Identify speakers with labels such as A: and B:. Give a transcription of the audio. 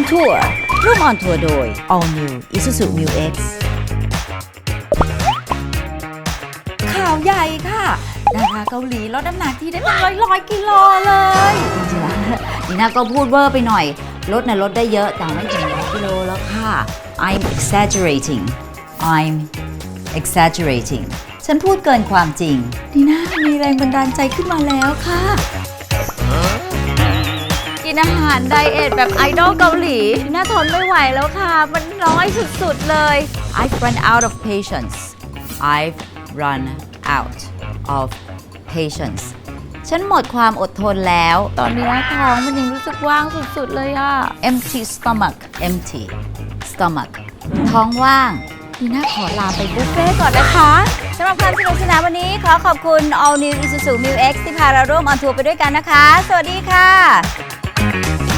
A: on tour ร่วม on tour โดย All New Isuzu Mu X ข่าวใหญ่ค่ะดาราเกาหลีลดน้ำหนักที่ได้เป็นร้อยร้อยกิโลเลยจริงๆแล้วนีน่าก็พูดเวอร์ไปหน่อย ลดนะลดได้เยอะ แต่ไม่ถึงร้อยกิโลแล้วค่ะ I'm exaggerating I'm exaggerating ฉันพูดเกินความจริงนีน่ามีแรงบันดาลใจขึ้นมาแล้วค่ะ อาหารไดเอทแบบไอดอลเกาหลีน่าทนไม่ไหวแล้วค่ะ มันน้อยสุดๆเลย I've run out of patience I've run out of patience ฉันหมดความอดทนแล้ว ตอนนี้ท้องมันยังรู้สึกว่างสุดๆเลยอะ empty stomach empty stomach ท้องว่างดีน่าขอลาไปบุฟเฟ่ต์ก่อนนะคะสำหรับความสนุกสนานวันนี้ขอขอบคุณ All New Isuzu Mu X ที่พาเราร่วมออนทัวร์ไปด้วยกันนะคะ สวัสดีค่ะ Música